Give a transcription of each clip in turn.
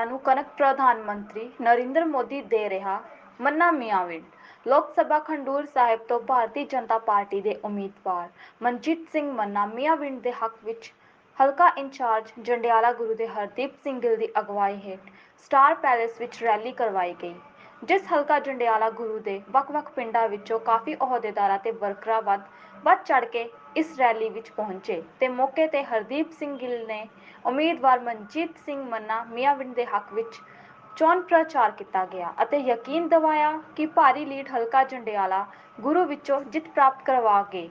ਜੰਡਿਆਲਾ ਨੂੰ ਕਨਕ ਪ੍ਰਧਾਨ ਮੰਤਰੀ ਨਰਿੰਦਰ ਮੋਦੀ ਦੇ ਰਿਹਾ ਮੰਨਾ ਮਿਆਂਵਿੰਡ ਲੋਕ ਸਭਾ ਖੰਡੂਰ ਸਾਹਿਬ ਤੋਂ ਭਾਰਤੀ ਜਨਤਾ ਪਾਰਟੀ ਦੇ ਉਮੀਦਵਾਰ ਮਨਜੀਤ ਸਿੰਘ ਮੰਨਾ ਮਿਆਂਵਿੰਡ ਦੇ ਹੱਕ ਵਿੱਚ ਹਲਕਾ ਇੰਚਾਰਜ ਜੰਡਿਆਲਾ ਗੁਰੂ ਦੇ ਹਰਦੀਪ ਸਿੰਘ ਗਿੱਲ ਦੀ ਅਗਵਾਈ ਹੇਠ ਸਟਾਰ ਪੈਲੇਸ ਵਿੱਚ ਰੈਲੀ ਕਰਵਾਈ ਗਈ ਜਿਸ ਹਲਕਾ ਜੰਡਿਆਲਾ ਗੁਰੂ ਦੇ ਵੱਖ-ਵੱਖ ਪਿੰਡਾਂ ਵਿੱਚੋਂ ਕਾਫੀ ਅਹੁਦੇਦਾਰਾਂ ਤੇ ਵਰਕਰਾਂ ਵੱਧ ਵੱਧ ਚੜ ਕੇ ਇਸ ਰੈਲੀ ਵਿੱਚ ਪਹੁੰਚੇ ਤੇ ਮੌਕੇ ਤੇ ਹਰਦੀਪ ਸਿੰਘ ਗਿੱਲ ਨੇ ਉਮੀਦਵਾਰ ਮਨਜੀਤ ਸਿੰਘ ਮੰਨਾ ਮਿਆਂਵਿੰਡ ਦੇ ਹੱਕ ਵਿੱਚ ਚੋਣ ਪ੍ਰਚਾਰ ਕੀਤਾ ਗਿਆ ਅਤੇ ਯਕੀਨ ਦਿਵਾਇਆ ਕਿ ਭਾਰੀ ਲੀਡ ਹਲਕਾ ਜੰਡਿਆਲਾ ਗੁਰੂ ਵਿੱਚੋਂ ਜਿੱਤ ਪ੍ਰਾਪਤ ਕਰਵਾਗੇ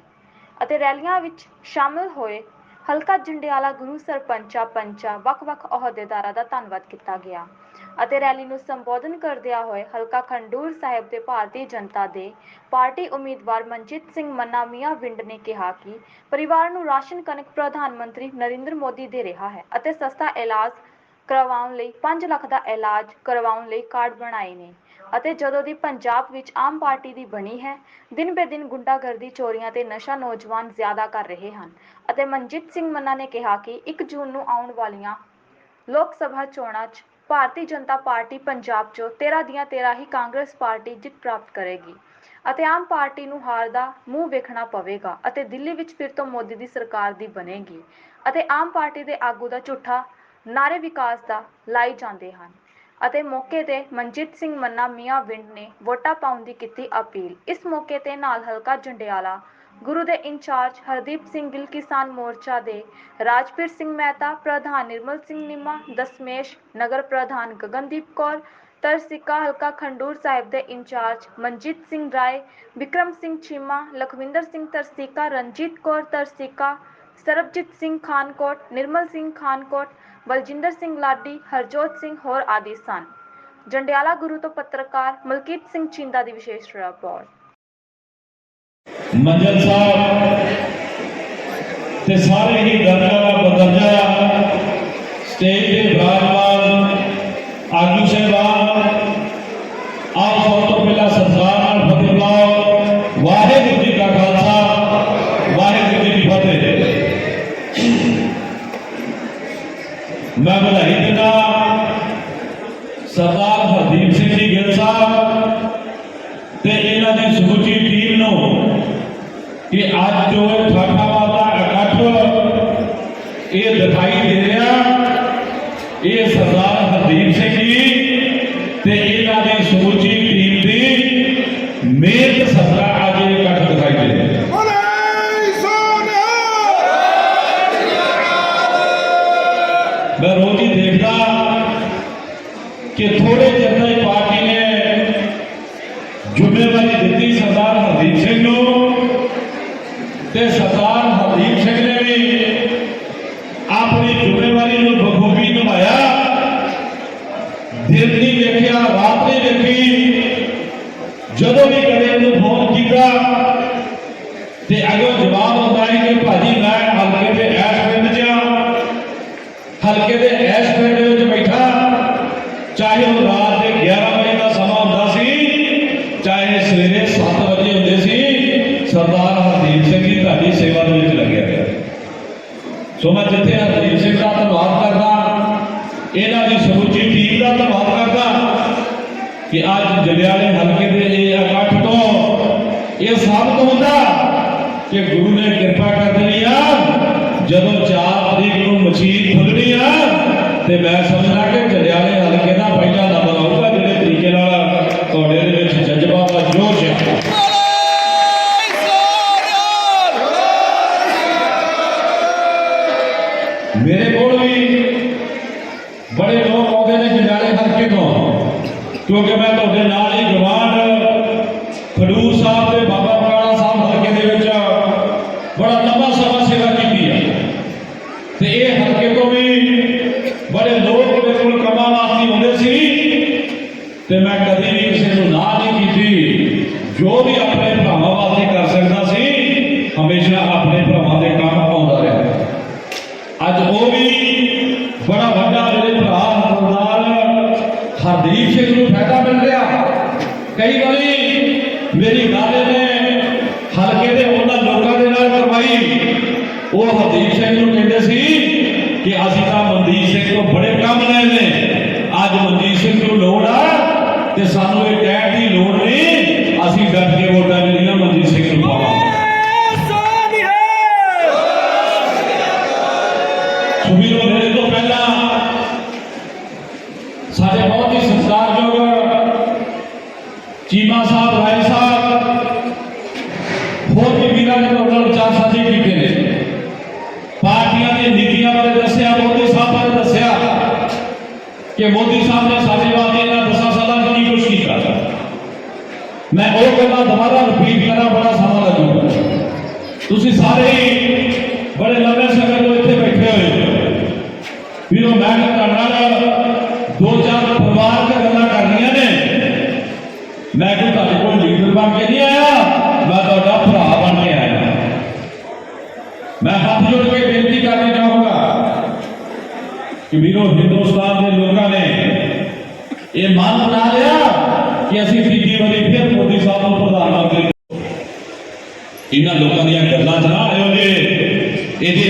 ਅਤੇ ਰੈਲੀਆਂ ਵਿੱਚ ਸ਼ਾਮਲ ਹੋਏ ਹਲਕਾ ਜੰਡਿਆਲਾ ਗੁਰੂ ਸਰਪੰਚਾਂ, ਪੰਚਾਂ ਵੱਖ-ਵੱਖ ਅਹੁਦੇਦਾਰਾਂ ਦਾ ਧੰਨਵਾਦ ਕੀਤਾ ਗਿਆ। ਅਤੇ ਰੈਲੀ ਨੂੰ ਸੰਬੋਧਨ ਕਰਦਿਆਂ ਹੋਏ ਹਲਕਾ ਖੰਡੂਰ ਸਾਹਿਬ ਦੇ ਭਾਰਤੀ ਜਨਤਾ ਦੇ ਪਾਰਟੀ ਉਮੀਦਵਾਰ ਮਨਜੀਤ ਸਿੰਘ ਮੰਨਾ, ਮੀਆਂ ਵਿੰਡ ਨੇ ਕਿਹਾ ਕਿ ਪਰਿਵਾਰ ਨੂੰ ਰਾਸ਼ਨ ਕਣਕ ਪ੍ਰਧਾਨ ਮੰਤਰੀ ਨਰਿੰਦਰ ਮੋਦੀ ਦੇ ਰਿਹਾ ਹੈ ਅਤੇ ਸਸਤਾ ਇਲਾਜ ਕਰਵਾਉਣ ਲਈ 5 ਲੱਖ ਦਾ ਇਲਾਜ ਕਰਵਾਉਣ ਲਈ ਕਾਰਡ ਬਣਾਏ ਨੇ ਅਤੇ ਜਦੋਂ ਦੀ ਪੰਜਾਬ ਵਿੱਚ ਆਮ ਪਾਰਟੀ ਦੀ ਬਣੀ ਹੈ, ਦਿਨ ਬੇ ਦਿਨ ਗੁੰਡਾਗਰਦੀ, ਚੋਰੀਆਂ ਤੇ ਨਸ਼ਾ ਨੌਜਵਾਨ ਜ਼ਿਆਦਾ ਕਰ ਰਹੇ ਹਨ ਅਤੇ ਮਨਜੀਤ ਸਿੰਘ ਮੰਨਾ ਨੇ ਕਿਹਾ ਕਿ 1 ਜੂਨ ਨੂੰ ਆਉਣ ਵਾਲੀਆਂ ਲੋਕ ਸਭਾ ਚੋਣਾਂ 'ਚ ਭਾਰਤੀ ਜਨਤਾ ਪਾਰਟੀ ਪੰਜਾਬ 'ਚੋਂ 13 ਦੀਆਂ 13 ਹੀ ਕਾਂਗਰਸ ਪਾਰਟੀ ਜਿੱਤ ਪ੍ਰਾਪਤ ਕਰੇਗੀ ਅਤੇ ਆਮ ਪਾਰਟੀ ਨੂੰ ਹਾਰ ਦਾ ਮੂੰਹ ਵੇਖਣਾ ਪਵੇਗਾ ਅਤੇ ਦਿੱਲੀ ਵਿੱਚ ਫਿਰ ਤੋਂ ਮੋਦੀ ਦੀ ਸਰਕਾਰ ਦੀ ਬਣੇਗੀ ਅਤੇ ਆਮ ਪਾਰਟੀ ਦੇ ਆਗੂ ਦਾ ਝੂਠਾ ਨਾਰੇ ਵਿਕਾਸ ਦਾ ਲਾਈ ਜਾਂਦੇ ਹਨ ਅਤੇ ਮੌਕੇ ਤੇ ਮਨਜੀਤ ਸਿੰਘ ਮੰਨਾ, ਮੀਆਂ ਵਿੰਡ ਨੇ ਵੋਟਾਂ ਪਾਉਣ ਦੀ ਕੀਤੀ ਅਪੀਲ। ਇਸ ਮੌਕੇ ਤੇ ਨਾਲ ਹਲਕਾ ਜੰਡਿਆਲਾ ਗੁਰੂ ਦੇ ਇੰਚਾਰਜ ਹਰਦੀਪ ਸਿੰਘ ਗਿੱਲ ਕਿਸਾਨ ਮੋਰਚਾ ਦੇ ਰਾਜਪੀਰ ਸਿੰਘ ਮਹਿਤਾ, ਪ੍ਰਧਾਨ ਨਿਰਮਲ ਸਿੰਘ ਨਿੰਮਾ, ਦਸਮੇਸ਼ ਨਗਰ ਪ੍ਰਧਾਨ ਗਗਨਦੀਪ ਕੌਰ, ਤਰਸਿਕਾ ਹਲਕਾ ਖੰਡੂਰ ਸਾਹਿਬ ਦੇ ਇੰਚਾਰਜ ਮਨਜੀਤ ਸਿੰਘ ਰਾਏ, ਵਿਕਰਮ ਸਿੰਘ ਚੀਮਾ, ਲਖਵਿੰਦਰ ਸਿੰਘ ਤਰਸਿਕਾ, ਰਣਜੀਤ ਕੌਰ ਤਰਸਿਕਾ, ਸਰਬਜੀਤ ਸਿੰਘ ਖਾਨਕੋਟ, ਨਿਰਮਲ ਸਿੰਘ ਖਾਨਕੋਟ, ਬਲਜਿੰਦਰ ਸਿੰਘ ਲਾਡੀ, ਹਰਜੋਤ ਸਿੰਘ ਹੋਰ ਆਦਿ ਸਨ। ਜੰਡਿਆਲਾ ਗੁਰੂ ਤੋਂ ਪੱਤਰਕਾਰ ਮਲਕੀਤ ਸਿੰਘ ਚਿੰਦਾ ਦੀ ਵਿਸ਼ੇਸ਼ ਰਿਪੋਰਟ। ਮੰਜਲ ਸਾਹਿਬ ਤੇ ਸਾਰੇ ਹੀ ਦਰਜਾ ਬਦਰਜਾ ਸਟੇਜ ਦੇ ਵਿਰਾਜਮਾਨ ਕਿ ਆਪਣੀ ਜ਼ਿੰਮੇਵਾਰੀ ਨੂੰ ਬਖੂਬੀ ਨਿਭਾਇਆ। ਦਿਨ ਨਹੀਂ ਵੇਖਿਆ, ਰਾਤ ਨਹੀਂ ਵੇਖੀ। ਜਦੋਂ ਵੀ ਕਦੇ ਇਹਨੂੰ ਫੋਨ ਕੀਤਾ, ਤੇ ਅਗੋ ਜਵਾਬ ਹੁੰਦਾ ਹੈ ਕਿ ਭਾਜੀ ਮੈਂ ਹਲਕੇ ਦੇ ਐਸ ਪਿੰਡ 'ਚ ਹਾਂ ਹਲਕੇ ਦੇ ਐਸ ਪਿੰਡ ਵਿੱਚ ਬੈਠਾ। ਚਾਹੇ ਉਹ ਰਾਤ ਦੇ 11 ਵਜੇ ਦਾ ਸਮਾਂ ਹੁੰਦਾ ਸੀ, ਚਾਹੇ ਸਵੇਰੇ 7 ਵਜੇ ਹੁੰਦੇ ਸੀ, ਸਰਦਾਰ ਹਰਦੀਪ ਸਿੰਘ ਜੀ ਤੁਹਾਡੀ ਸੇਵਾ ਦੇ ਵਿੱਚ ਲੱਗਿਆ। ਸੋ ਮੈਂ ਜਿੱਥੇ ਹਰਦੀਪ ਸਿੰਘ ਦਾ ਧੰਨਵਾਦ ਕਰਦਾ, ਇਹਨਾਂ ਦੀ ਸਮੁੱਚੀ ਟੀਮ ਦਾ ਧੰਨਵਾਦ ਕਰਦਾ ਕਿ ਅੱਜ ਜਲਿਆਲੇ ਹਲਕੇ ਦੇ ਇਹ ਇਕੱਠ ਤੋਂ ਇਹ ਸਾਬਤ ਹੁੰਦਾ ਕਿ ਗੁਰੂ ਨੇ ਕਿਰਪਾ ਕਰ ਦੇਣੀ ਆ, ਜਦੋਂ 4 ਤਰੀਕ ਨੂੰ ਮਸ਼ੀਤ ਖੁੱਲਣੀ ਆ, ਤੇ ਮੈਂ ਸਮਝਦਾ ਕਿ ਜੋ ਵੀ ਆਪਣੇ ਭਰਾਵਾਂ ਵਾਸਤੇ ਕਰ ਸਕਦਾ ਸੀ, ਹਮੇਸ਼ਾ ਆਪਣੇ ਭਰਾਵਾਂ ਦੇ ਕੰਮ ਆਉਂਦਾ ਰਿਹਾ। ਅੱਜ ਉਹ ਵੀ ਬੜਾ ਵੱਡਾ ਮੇਰੇ ਭਰਾ ਸਰਦਾਰ ਹਰਦੀਪ ਸਿੰਘ ਨੂੰ ਫਾਇਦਾ ਮਿਲ ਰਿਹਾ। ਕਈ ਵਾਰੀ ਮੇਰੀ ਗੱਲ ਨੇ ਹਲਕੇ ਦੇ ਉਹਨਾਂ ਲੋਕਾਂ ਦੇ ਨਾਲ ਕਰਵਾਈ। ਉਹ ਹਰਦੀਪ ਸਿੰਘ ਨੂੰ ਕਹਿੰਦੇ ਸੀ ਕਿ ਅਸੀਂ ਤਾਂ ਮਨਦੀਪ ਸਿੰਘ ਤੋਂ ਬੜੇ ਕੰਮ ਲਏ ਨੇ। ਅੱਜ ਤੇ ਸਾਨੂੰ ਇਹ ਚੀਮਾ ਸਾਹਿਬ ਰਾਏ ਸਾਹਿਬ ਹੋਰ ਵੀ ਵੀਰਾਂ ਨੇ ਤੁਹਾਡੇ ਨਾਲ ਚਾਰ ਸਾਥੀ ਕੀਤੇ ਨੇ ਪਾਰਟੀਆਂ ਦੀਆਂ ਨੀਤੀਆਂ ਬਾਰੇ ਦੱਸਿਆ ਮੋਦੀ ਸਾਹਿਬ ਬਾਰੇ ਦੱਸਿਆ ਕਿ ਮੋਦੀ ਸਾਹਿਬ ਨੇ ਸਾਡੇ ਵਾਸਤੇ ਇਹਨਾਂ ਦਸਾਂ ਸਾਲਾਂ 'ਚ ਕੀ ਕੁਛ ਕੀਤਾ ਮੈਂ ਉਹ ਗੱਲਾਂ ਦੁਬਾਰਾ ਰਿਪੀਟ ਕਰਾਂ ਬੜਾ ਸਮਾਂ ਲੱਗੂਗਾ ਤੁਸੀਂ ਸਾਰੇ ਹੀ ਬੜੇ ਲੰਬੇ ਸਮੇਂ ਤੋਂ ਇੱਥੇ ਬੈਠੇ ਹੋਏ ਹੋ ਵੀਰੋ ਮੈਂ ਤੁਹਾਡੇ ਨਾਲ ਦੋ ਚਾਰ ਪਰਿਵਾਰਕ ਗੱਲਾਂ ਕਰਨੀਆਂ ਨੇ ਮੈਂ ਕੋਈ ਤੁਹਾਡੇ ਕੋਲ ਲੀਡਰ ਬਣ ਕੇ ਨਹੀਂ ਆਇਆ ਮੈਂ ਤੁਹਾਡਾ ਭਰਾ ਬਣ ਕੇ ਆਇਆ ਮੈਂ ਹੱਥ ਜੋੜ ਕੇ ਬੇਨਤੀ ਕਰਨੀ ਚਾਹੂੰਗਾ ਕਿ ਵੀਰੋ ਹਿੰਦੁਸਤਾਨ ਦੇ ਲੋਕਾਂ ਨੇ ਇਹ ਮਨ ਬਣਾ ਲਿਆ ਕਿ ਅਸੀਂ ਤੀਜੀ ਵਾਰੀ ਫਿਰ ਮੋਦੀ ਸਾਹਿਬ ਨੂੰ ਪ੍ਰਧਾਨ ਮੰਤਰੀ ਇਹਨਾਂ ਲੋਕਾਂ ਦੀਆਂ ਗੱਲਾਂ 'ਚ ਨਾ ਆਇਓ ਜੇ। ਇਹਦੇ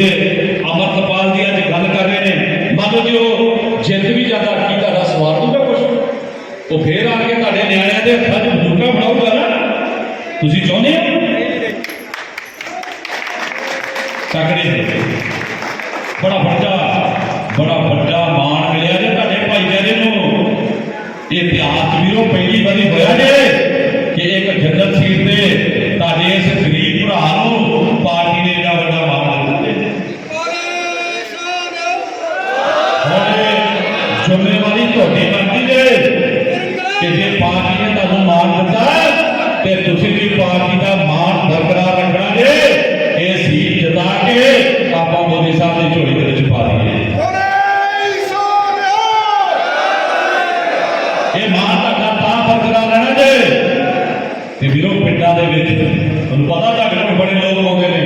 ਅਮਰਤਪਾਲ ਦੀ ਅੱਜ ਗੱਲ ਕਰ ਰਹੇ ਨੇ, ਮੰਨ ਲਓ ਜੇ ਉਹ ਜਿੱਤ ਵੀ ਜਾਂਦਾ ਕੀ ਤੁਹਾਡਾ ਸਵਾਲ ਦੂਗਾ ਕੁਛ। ਉਹ ਫੇਰ ਆ ਕੇ ਤੁਹਾਡੇ ਨਿਆਣਿਆਂ ਦੇ ਹੱਥਾਂ 'ਚ ਬੰਦੂਕਾਂ ਫੜਾਊਗਾ ਨਾ। ਤੁਸੀਂ ਚਾਹੁੰਦੇ ਹੋ? ਇੱਕ ਸੀਟ ਤੇ ਤੁਹਾਡੇ ਇਸ ਗਰੀਬ ਭਰਾ ਨੂੰ ਪਾਰਟੀ ਨੇ ਇੰਨਾ ਵੱਡਾ ਮਾਣ ਦਿੱਤਾ। ਹੁਣ ਜ਼ਿੰਮੇਵਾਰੀ ਤੁਹਾਡੀ ਬਣਦੀ ਜੇ ਕਿ ਜੇ ਪਾਰਟੀ ਨੇ ਤੁਹਾਨੂੰ ਮਾਣ ਦਿੱਤਾ ਤੇ ਤੁਸੀਂ ਵੀ ਪਾਰਟੀ ਦਾ ਮਾਣ ਬਰਕਰਾਰ ਰੱਖਣਾ ਜੇ। ਇਹ ਸੀਟ ਜਿਤਾ ਕੇ ਆਪਾਂ ਮੋਦੀ ਸਾਹਿਬ ਦੀ ਝੋਲੀ ਦੇ ਵਿੱਚ ਪਾ ਦਈਏ। ਇਹ ਮਾਣ ਤੁਹਾਡਾ ਤਾਂ ਬਰਕਰਾਰ ਰਹਿਣਾ ਜੇ। ਤੇ ਵੀਰੋ ਪਿੰਡਾਂ ਦੇ ਵਿੱਚ ਤੁਹਾਨੂੰ ਪਤਾ ਤੁਹਾਡੇ ਕੋਲ ਬੜੇ ਲੋਕ ਆਉਂਦੇ ਨੇ।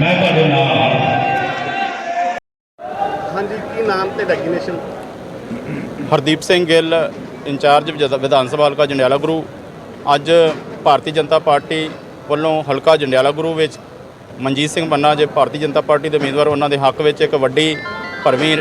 ਮੈਂ ਤੁਹਾਡੇ ਨਾਲ ਹਾਂ। ਹਾਂਜੀ ਕੀ ਨਾਮ ਤੇ designation Hardeep Singh Gill in charge Vidhan Sabha ਹਲਕਾ ਜੰਡਿਆਲਾ ਗੁਰੂ। ਅੱਜ ਭਾਰਤੀ ਜਨਤਾ ਪਾਰਟੀ ਵੱਲੋਂ ਹਲਕਾ ਜੰਡਿਆਲਾ ਗੁਰੂ ਵਿੱਚ ਮਨਜੀਤ ਸਿੰਘ ਮੰਨਾ ਜੇ ਭਾਰਤੀ ਜਨਤਾ ਪਾਰਟੀ ਦੇ ਉਮੀਦਵਾਰ ਉਹਨਾਂ ਦੇ ਹੱਕ ਵਿੱਚ ਇੱਕ ਵੱਡੀ ਭਰਵੀਂ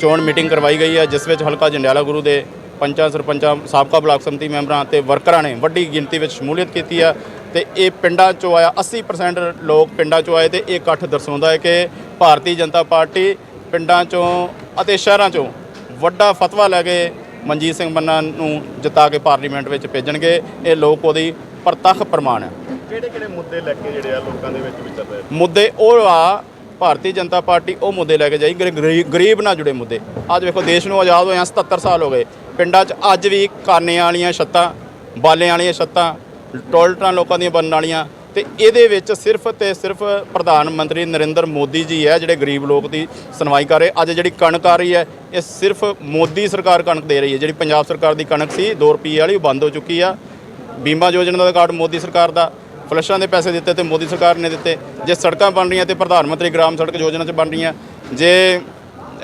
ਚੋਣ ਮੀਟਿੰਗ ਕਰਵਾਈ ਗਈ ਹੈ ਜਿਸ ਵਿੱਚ ਹਲਕਾ ਜੰਡਿਆਲਾ ਗੁਰੂ ਦੇ ਪੰਚਾਂ ਸਰਪੰਚਾਂ ਸਾਬਕਾ ਬਲਾਕ ਸੰਮਤੀ ਮੈਂਬਰਾਂ ਤੇ ਵਰਕਰਾਂ ਨੇ ਵੱਡੀ ਗਿਣਤੀ ਵਿੱਚ ਸ਼ਮੂਲੀਅਤ ਕੀਤੀ ਹੈ। ਤੇ ਇਹ ਪਿੰਡਾਂ ਚੋਂ ਆਇਆ 80% ਲੋਕ ਪਿੰਡਾਂ ਚੋਂ ਆਏ ਤੇ ਇਹ ਇਕੱਠ ਦਰਸਾਉਂਦਾ ਹੈ ਕਿ ਭਾਰਤੀ ਜਨਤਾ ਪਾਰਟੀ ਪਿੰਡਾਂ ਚੋਂ ਅਤੇ ਸ਼ਹਿਰਾਂ ਚੋਂ ਵੱਡਾ ਫਤਵਾ ਲੈ ਕੇ ਮਨਜੀਤ ਸਿੰਘ ਮੰਨਾ ਨੂੰ ਜਿਤਾ ਕੇ ਪਾਰਲੀਮੈਂਟ ਵਿੱਚ ਭੇਜਣਗੇ। ਇਹ ਲੋਕ ਉਹਦੀ ਪ੍ਰਤੱਖ ਪ੍ਰਮਾਣ ਹੈ। ਕਿਹੜੇ ਕਿਹੜੇ ਮੁੱਦੇ ਲੈ ਕੇ ਜਿਹੜੇ ਆ ਲੋਕਾਂ ਦੇ ਵਿੱਚ ਵਿਚਰ ਰਹੇ? ਮੁੱਦੇ ਉਹ ਆ ਭਾਰਤੀ ਜਨਤਾ ਪਾਰਟੀ ਉਹ ਮੁੱਦੇ ਲੈ ਕੇ ਜਾਈ ਗਰੀ- ਗਰੀ- ਗਰੀਬ ਨਾਲ ਜੁੜੇ ਮੁੱਦੇ। ਅੱਜ ਵੇਖੋ ਦੇਸ਼ ਨੂੰ ਆਜ਼ਾਦ ਹੋਇਆ 77 ਸਾਲ ਹੋ ਗਏ। ਪਿੰਡਾਂ 'ਚ ਅੱਜ ਵੀ ਕਾਨੇ ਵਾਲੀਆਂ ਛੱਤਾਂ ਬਾਲਿਆਂ ਵਾਲੀਆਂ ਛੱਤਾਂ ਟੋਇਲਟਾਂ ਲੋਕਾਂ ਦੀਆਂ ਬਣਨ ਵਾਲੀਆਂ ਤੇ ਇਹਦੇ ਵਿੱਚ ਸਿਰਫ ਤੇ ਸਿਰਫ ਪ੍ਰਧਾਨ ਮੰਤਰੀ ਨਰਿੰਦਰ ਮੋਦੀ ਜੀ ਹੈ, ਜਿਹੜੇ ਗਰੀਬ ਲੋਕ ਦੀ ਸੁਣਵਾਈ ਕਰ ਰਹੇ। ਅੱਜ ਜਿਹੜੀ ਕਣਕ ਆ ਰਹੀ ਹੈ, ਇਹ ਸਿਰਫ ਮੋਦੀ ਸਰਕਾਰ ਕਣਕ ਦੇ ਰਹੀ ਹੈ। ਜਿਹੜੀ ਪੰਜਾਬ ਸਰਕਾਰ ਦੀ ਕਣਕ ਸੀ 2 ਰੁਪਏ ਵਾਲੀ, ਉਹ ਬੰਦ ਹੋ ਚੁੱਕੀ ਆ। ਬੀਮਾ ਯੋਜਨਾ ਦਾ ਕਾਰਡ ਮੋਦੀ ਸਰਕਾਰ ਦਾ, ਫਲਸ਼ਾਂ ਦੇ ਪੈਸੇ ਦਿੱਤੇ ਤੇ ਮੋਦੀ ਸਰਕਾਰ ਨੇ ਦਿੱਤੇ। ਜੇ ਸੜਕਾਂ ਬਣ ਰਹੀਆਂ ਤੇ ਪ੍ਰਧਾਨ ਮੰਤਰੀ ਗ੍ਰਾਮ ਸੜਕ ਯੋਜਨਾ 'ਚ ਬਣ ਰਹੀਆਂ। ਜੇ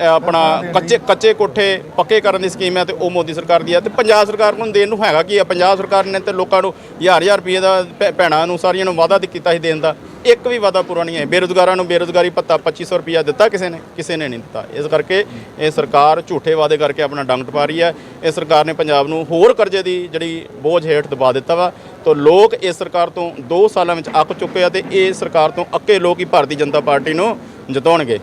ਆਪਣਾ ਕੱਚੇ ਕੱਚੇ ਕੋਠੇ ਪੱਕੇ ਕਰਨ ਦੀ ਸਕੀਮ ਹੈ ਤੇ ਉਹ ਮੋਦੀ ਸਰਕਾਰ ਦੀ ਹੈ ਤੇ ਪੰਜਾਬ ਸਰਕਾਰ ਨੂੰ ਦੇਣ ਨੂੰ ਹੈਗਾ ਕੀ ਆ ਪੰਜਾਬ ਸਰਕਾਰ ਨੇ ਤੇ ਲੋਕਾਂ ਨੂੰ ਹਜ਼ਾਰ ਹਜ਼ਾਰ ਰੁਪਏ ਦਾ ਭੈ- ਭੈਣਾਂ ਨੂੰ ਸਾਰੀਆਂ ਨੂੰ ਵਾਅਦਾ ਕੀਤਾ ਸੀ ਦੇਣ ਦਾ। ਇੱਕ ਵੀ ਵਾਅਦਾ ਪੂਰਾ ਨਹੀਂ ਹੈ ਬੇਰੁਜ਼ਗਾਰਾਂ ਨੂੰ ਬੇਰੁਜ਼ਗਾਰੀ ਭੱਤਾ 2500 ਰੁਪਇਆ ਦਿੱਤਾ ਕਿਸੇ ਨੇ ਕਿਸੇ ਨੇ ਨਹੀਂ ਦਿੱਤਾ। ਇਸ ਕਰਕੇ ਇਹ ਸਰਕਾਰ ਝੂਠੇ ਵਾਅਦੇ ਕਰਕੇ ਆਪਣਾ ਡੰਗ ਟਪਾ ਰਹੀ ਹੈ। ਇਹ ਸਰਕਾਰ ਨੇ ਪੰਜਾਬ ਨੂੰ ਹੋਰ ਕਰਜ਼ੇ ਦੀ ਜਿਹੜੀ ਬੋਝ ਹੇਠ ਦਬਾ ਦਿੱਤਾ ਵਾ। ਤੋ ਲੋਕ ਇਸ ਸਰਕਾਰ ਤੋਂ 2 ਸਾਲਾਂ ਵਿੱਚ ਅੱਕ ਚੁੱਕੇ ਆ ਤੇ ਇਹ ਸਰਕਾਰ ਤੋਂ ਅੱਕੇ ਲੋਕ ਹੀ ਭਾਰਤੀ ਜਨਤਾ ਪਾਰਟੀ ਨੂੰ ਜਿਤਾਉਣਗੇ।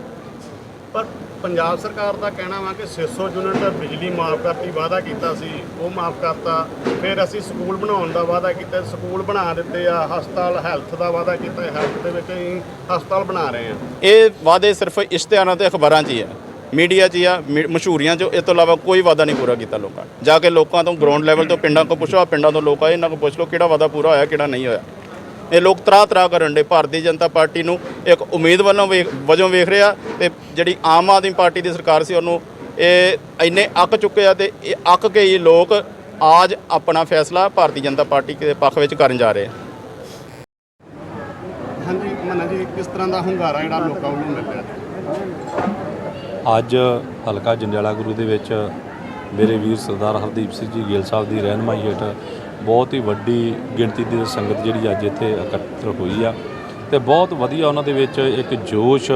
ਪਰ ਪੰਜਾਬ ਸਰਕਾਰ ਦਾ ਕਹਿਣਾ ਵਾ ਕਿ 600 ਯੂਨਿਟ ਬਿਜਲੀ ਮਾਫ ਕਰਤੀ, ਵਾਅਦਾ ਕੀਤਾ ਸੀ, ਉਹ ਮਾਫ ਕਰਤਾ। ਫਿਰ ਅਸੀਂ ਸਕੂਲ ਬਣਾਉਣ ਦਾ ਵਾਅਦਾ ਕੀਤਾ, ਸਕੂਲ ਬਣਾ ਦਿੱਤੇ ਆ, ਹਸਪਤਾਲ ਹੈਲਥ ਦਾ ਵਾਅਦਾ ਕੀਤਾ, ਹੈਲਥ ਦੇ ਵਿੱਚ ਅਸੀਂ ਹਸਪਤਾਲ ਬਣਾ ਰਹੇ ਆ ਇਹ ਵਾਅਦੇ ਸਿਰਫ ਇਸ਼ਤਿਹਾਰਾਂ ਤੇ ਅਖਬਾਰਾਂ 'ਚ ਹੀ ਹੈ। ਮੀਡੀਆ 'ਚ ਜਾਂ ਮੀ- ਮਸ਼ਹੂਰੀਆਂ 'ਚ ਇਸ ਤੋਂ ਇਲਾਵਾ ਕੋਈ ਵਾਅਦਾ ਨਹੀਂ ਪੂਰਾ ਕੀਤਾ ਲੋਕਾਂ ਜਾ ਕੇ ਲੋਕਾਂ ਤੋਂ ਗਰਾਊਂਡ ਲੈਵਲ ਤੋਂ ਪਿੰਡਾਂ ਤੋਂ ਪੁੱਛੋ ਪਿੰਡਾਂ ਤੋਂ ਲੋਕ ਆਏ, ਇਹਨਾਂ ਕੋਲ ਪੁੱਛ ਲਓ ਕਿਹੜਾ ਵਾਅਦਾ ਪੂਰਾ ਹੋਇਆ, ਕਿਹੜਾ ਨਹੀਂ ਹੋਇਆ। ਇਹ ਲੋਕ ਤਰਾ ਤਰਾ ਕਰਨ ਦੇ ਭਾਰਤੀ ਜਨਤਾ ਪਾਰਟੀ ਨੂੰ ਇੱਕ ਉਮੀਦ ਵੱਲੋਂ ਵੇਖ ਵਜੋਂ ਵੇਖ ਰਿਹਾ ਤੇ ਜਿਹੜੀ ਆਮ ਆਦਮੀ ਪਾਰਟੀ ਦੀ ਸਰਕਾਰ ਸੀ ਉਹਨੂੰ ਇਹ ਇੰਨੇ ਅੱਕ ਚੁੱਕੇ ਆ ਤੇ ਇਹ ਅੱਕ ਕੇ ਹੀ ਲੋਕ ਅੱਜ ਆਪਣਾ ਫੈਸਲਾ ਭਾਰਤੀ ਜਨਤਾ ਪਾਰਟੀ ਦੇ ਪੱਖ ਵਿੱਚ ਕਰਨ ਜਾ ਰਹੇ ਆ। ਹਾਂਜੀ ਮੰਨਾ ਜੀ ਕਿਸ ਤਰ੍ਹਾਂ ਦਾ ਹੁੰਗਾਰਾ ਜਿਹੜਾ ਲੋਕਾਂ ਨੂੰ ਮਿਲ ਰਿਹਾ ਅੱਜ ਹਲਕਾ ਜੰਡਿਆਲਾ ਗੁਰੂ ਦੇ ਵਿੱਚ ਮੇਰੇ ਵੀਰ ਸਰਦਾਰ ਹਰਦੀਪ ਸਿੰਘ ਜੀ ਗਿੱਲ ਸਾਹਿਬ ਦੀ ਰਹਿਨਮਾਈ ਹੇਠ ਬਹੁਤ ਹੀ ਵੱਡੀ ਗਿਣਤੀ ਦੀ ਸੰਗਤ ਜਿਹੜੀ ਅੱਜ ਇੱਥੇ ਇਕੱਤਰ ਹੋਈ ਆ ਤੇ ਬਹੁਤ ਵਧੀਆ ਉਹਨਾਂ ਦੇ ਵਿੱਚ ਇੱਕ ਜੋਸ਼,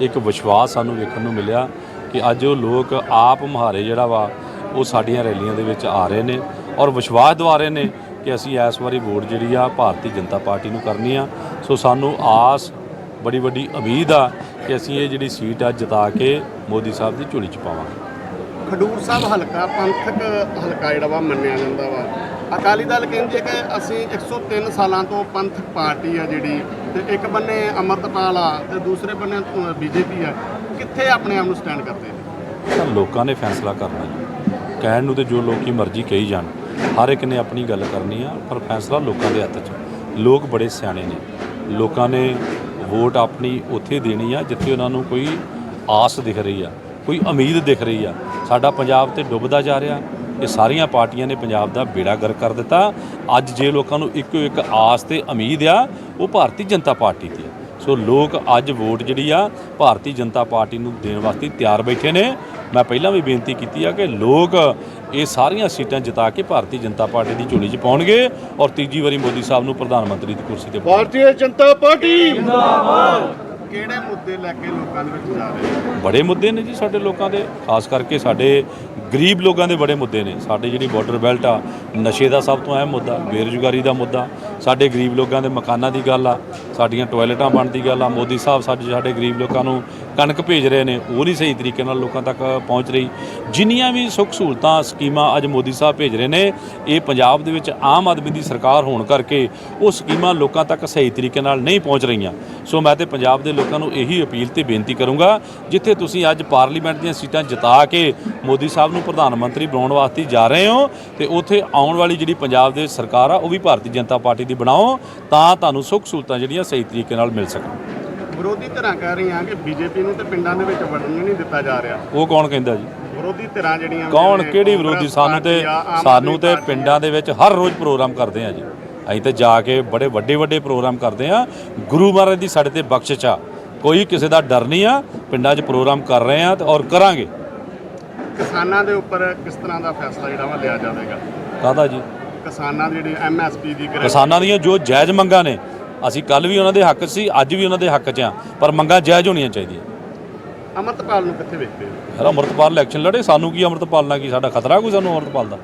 ਇੱਕ ਵਿਸ਼ਵਾਸ ਸਾਨੂੰ ਵੇਖਣ ਨੂੰ ਮਿਲਿਆ ਕਿ ਅੱਜ ਉਹ ਲੋਕ ਆਪ ਮੁਹਾਰੇ ਜਿਹੜਾ ਵਾ, ਉਹ ਸਾਡੀਆਂ ਰੈਲੀਆਂ ਦੇ ਵਿੱਚ ਆ ਰਹੇ ਨੇ ਔਰ ਵਿਸ਼ਵਾਸ ਦਿਵਾ ਰਹੇ ਨੇ ਕਿ ਅਸੀਂ ਇਸ ਵਾਰੀ ਵੋਟ ਜਿਹੜੀ ਆ, ਭਾਰਤੀ ਜਨਤਾ ਪਾਰਟੀ ਨੂੰ ਕਰਨੀ ਆ। ਸੋ ਸਾਨੂੰ ਆਸ, ਬੜੀ ਵੱਡੀ ਉਮੀਦ ਆ ਕਿ ਅਸੀਂ ਇਹ ਜਿਹੜੀ ਸੀਟ ਆ ਜਿਤਾ ਕੇ ਮੋਦੀ ਸਾਹਿਬ ਦੀ ਝੋਲੀ ਚ ਪਾਵਾਂਗੇ। ਖਡੂਰ ਸਾਹਿਬ ਹਲਕਾ ਪੰਥਕ ਹਲਕਾ ਜਿਹੜਾ ਵਾ, ਮੰਨਿਆ ਜਾਂਦਾ ਵਾ। ਅਕਾਲੀ ਦਲ ਕਹਿੰਦੀ ਹੈ ਕਿ ਅਸੀਂ 103 ਸਾਲਾਂ ਤੋਂ ਪੰਥਕ ਪਾਰਟੀ ਆ ਜਿਹੜੀ, ਤੇ ਇੱਕ ਬੰਨੇ ਅਮਰਤਪਾਲ ਆ ਤੇ ਦੂਸਰੇ ਬੰਨੇ ਬੀਜੇਪੀ ਆ। ਕਿੱਥੇ ਆਪਣੇ ਆਪ ਨੂੰ ਸਟੈਂਡ ਕਰਦੇ ਨੇ? ਤਾਂ ਲੋਕਾਂ ਨੇ ਫੈਸਲਾ ਕਰਨਾ ਜੀ ਕਹਿਣ ਨੂੰ ਤੇ ਜੋ ਲੋਕੀ ਮਰਜ਼ੀ ਕਹੀ ਜਾਣ, ਹਰ ਇੱਕ ਨੇ ਆਪਣੀ ਗੱਲ ਕਰਨੀ ਆ, ਪਰ ਫੈਸਲਾ ਲੋਕਾਂ ਦੇ ਹੱਥ 'ਚ ਲੋਕ ਬੜੇ ਸਿਆਣੇ ਨੇ। ਲੋਕਾਂ ਨੇ ਵੋਟ ਆਪਣੀ ਉੱਥੇ ਦੇਣੀ ਆ, ਜਿੱਥੇ ਉਹਨਾਂ ਨੂੰ ਕੋਈ ਆਸ ਦਿਖ ਰਹੀ ਆ, ਕੋਈ ਉਮੀਦ ਦਿਖ ਰਹੀ ਆ। ਸਾਡਾ ਪੰਜਾਬ ਤੇ ਡੁੱਬਦਾ ਜਾ ਰਿਹਾ। ਇਹ ਸਾਰੀਆਂ ਪਾਰਟੀਆਂ ਨੇ ਪੰਜਾਬ ਦਾ ਬੇੜਾ ਗਰ ਕਰ ਦਿੱਤਾ। ਅੱਜ ਜੇ ਲੋਕਾਂ ਨੂੰ ਇੱਕੋ ਇੱਕ ਆਸ ਤੇ ਉਮੀਦ ਆ, ਉਹ ਭਾਰਤੀ ਜਨਤਾ ਪਾਰਟੀ ਦੀ ਆ। ਸੋ ਲੋਕ ਅੱਜ ਵੋਟ ਜਿਹੜੀ ਆ, ਭਾਰਤੀ ਜਨਤਾ ਪਾਰਟੀ ਨੂੰ ਦੇਣ ਵਾਸਤੇ ਤਿਆਰ ਬੈਠੇ ਨੇ। ਮੈਂ ਪਹਿਲਾਂ ਵੀ ਬੇਨਤੀ ਕੀਤੀ ਆ ਕਿ ਲੋਕ ਇਹ ਸਾਰੀਆਂ ਸੀਟਾਂ ਜਿਤਾ ਕੇ ਭਾਰਤੀ ਜਨਤਾ ਪਾਰਟੀ ਦੀ ਝੋਲੀ 'ਚ ਪਾਉਣਗੇ ਔਰ ਤੀਜੀ ਵਾਰੀ ਮੋਦੀ ਸਾਹਿਬ ਨੂੰ ਪ੍ਰਧਾਨ ਮੰਤਰੀ ਦੀ ਕੁਰਸੀ ਤੇ ਭਾਰਤੀ ਜਨਤਾ ਪਾਰਟੀ। ਕਿਹੜੇ ਮੁੱਦੇ ਲੈ ਕੇ ਲੋਕਾਂ ਦੇ ਵਿੱਚ ਜਾ ਰਹੇ ਨੇ ਬੜੇ ਮੁੱਦੇ ਨੇ ਜੀ ਸਾਡੇ ਲੋਕਾਂ ਦੇ, ਖਾਸ ਕਰਕੇ ਸਾਡੇ ਗਰੀਬ ਲੋਕਾਂ ਦੇ ਬੜੇ ਮੁੱਦੇ ਨੇ। ਸਾਡੇ ਜਿਹੜੀ ਬਾਰਡਰ ਬੈਲਟ ਆ, ਨਸ਼ੇ ਦਾ ਸਭ ਤੋਂ ਅਹਿਮ ਮੁੱਦਾ, ਬੇਰੁਜ਼ਗਾਰੀ ਦਾ ਮੁੱਦਾ, ਸਾਡੇ ਗਰੀਬ ਲੋਕਾਂ ਦੇ ਮਕਾਨਾਂ ਦੀ ਗੱਲ ਆ, ਸਾਡੀਆਂ ਟਾਇਲਟਾਂ ਬਣਨ ਦੀ ਗੱਲ ਆ। ਮੋਦੀ ਸਾਹਿਬ ਸਾਡੇ ਸਾਡੇ ਗਰੀਬ ਲੋਕਾਂ ਨੂੰ ਕਣਕ ਭੇਜ ਰਹੇ ਨੇ, ਉਹ ਨਹੀਂ ਸਹੀ ਤਰੀਕੇ ਨਾਲ ਲੋਕਾਂ ਤੱਕ ਪਹੁੰਚ ਰਹੀ। ਜਿੰਨੀਆਂ ਵੀ ਸੁੱਖ ਸਹੂਲਤਾਂ, ਸਕੀਮਾਂ ਅੱਜ ਮੋਦੀ ਸਾਹਿਬ ਭੇਜ ਰਹੇ ਨੇ, ਇਹ ਪੰਜਾਬ ਦੇ ਵਿੱਚ ਆਮ ਆਦਮੀ ਦੀ ਸਰਕਾਰ ਹੋਣ ਕਰਕੇ ਉਹ ਸਕੀਮਾਂ ਲੋਕਾਂ ਤੱਕ ਸਹੀ ਤਰੀਕੇ ਨਾਲ ਨਹੀਂ ਪਹੁੰਚ ਰਹੀਆਂ। ਸੋ ਮੈਂ ਤੇ ਪੰਜਾਬ ਦੇ ਲੋਕਾਂ ਨੂੰ ਇਹੀ ਅਪੀਲ ਤੇ ਬੇਨਤੀ ਕਰੂੰਗਾ, ਜਿੱਥੇ ਤੁਸੀਂ ਅੱਜ ਪਾਰਲੀਮੈਂਟ ਦੀਆਂ ਸੀਟਾਂ ਜਿਤਾ ਕੇ ਮੋਦੀ ਸਾਹਿਬ ਨੂੰ ਪ੍ਰਧਾਨ ਮੰਤਰੀ ਬਣਾਉਣ ਵਾਸਤੇ ਜਾ ਰਹੇ ਹੋ, ਤੇ ਉੱਥੇ ਆਉਣ ਵਾਲੀ ਜਿਹੜੀ ਪੰਜਾਬ ਦੇ ਸਰਕਾਰ ਆ, ਉਹ ਵੀ ਭਾਰਤੀ ਜਨਤਾ ਪਾਰਟੀ ਦੀ ਬਣਾਓ, ਤਾਂ ਤੁਹਾਨੂੰ ਸੁੱਖ ਸਹੂਲਤਾਂ ਜਿਹੜੀਆਂ ਸਹੀ ਤਰੀਕੇ ਨਾਲ ਮਿਲ ਸਕਣ। ਵਿਰੋਧੀ ਧਿਰਾਂ ਕਹਿ ਰਹੀਆਂ ਕਿ ਬੀਜੇਪੀ ਨੂੰ ਤੇ ਪਿੰਡਾਂ ਦੇ ਵਿੱਚ ਵੜਨ ਨਹੀਂ ਦਿੱਤਾ ਜਾ ਰਿਹਾ। ਉਹ ਕੌਣ ਕਹਿੰਦਾ ਜੀ? ਵਿਰੋਧੀ ਧਿਰਾਂ ਜਿਹੜੀਆਂ ਕੌਣ? ਕਿਹੜੀ ਵਿਰੋਧੀ? ਸਾਨੂੰ ਤੇ ਸਾਨੂੰ ਤੇ। ਪਿੰਡਾਂ ਦੇ ਵਿੱਚ ਹਰ ਰੋਜ਼ ਪ੍ਰੋਗਰਾਮ ਕਰਦੇ ਆ ਜੀ। ਅਸੀਂ ਤੇ ਜਾ ਕੇ ਬੜੇ ਵੱਡੇ ਵੱਡੇ ਪ੍ਰੋਗਰਾਮ ਕਰਦੇ ਆ। ਗੁਰੂ ਮਹਾਰਾਜ ਦੀ ਸਾਡੇ ਤੇ ਬਖਸ਼ਿਸ਼ ਆ। ਕੋਈ ਕਿਸੇ ਦਾ ਡਰ ਨਹੀਂ ਆ। ਪਿੰਡਾਂ 'ਚ ਪ੍ਰੋਗਰਾਮ ਕਰ ਰਹੇ ਆ ਤੇ ਔਰ ਕਰਾਂਗੇ। ਕਿਸਾਨਾਂ ਦੇ ਉੱਪਰ ਕਿਸ ਤਰ੍ਹਾਂ ਦਾ ਫੈਸਲਾ ਜਿਹੜਾ ਵਾ ਲਿਆ ਜਾਵੇਗਾ? ਕਾਹਦਾ ਜੀ? ਕਿਸਾਨਾਂ ਦੀ ਜਿਹੜੀ ਐਮਐਸਪੀ ਦੀ ਕਿਸਾਨਾਂ ਦੀਆਂ ਜੋ ਜਾਇਜ਼ ਮੰਗਾਂ ਨੇ ਅਸੀਂ ਕੱਲ ਵੀ ਉਹਨਾਂ ਦੇ ਹੱਕ 'ਚ ਸੀ ਅੱਜ ਵੀ ਉਹਨਾਂ ਦੇ ਹੱਕ 'ਚ ਆ ਪਰ ਮੰਗਾਂ ਜਾਇਜ਼ ਹੋਣੀਆਂ ਚਾਹੀਦੀਆਂ। ਅਮਰਤਪਾਲ ਨੂੰ ਕਿੱਥੇ ਵੇਖਦੇ ਹੋ? ਯਾਰ ਅੰਮ੍ਰਿਤਪਾਲ ਇਲੈਕਸ਼ਨ ਲੜੇ ਸਾਨੂੰ ਕੀ ਅੰਮ੍ਰਿਤਪਾਲ ਨਾਲ ਕੀ ਸਾਡਾ ਖਤਰਾ ਕੋਈ ਸਾਨੂੰ ਅੰਮ੍ਰਿਤਪਾਲ ਦਾ?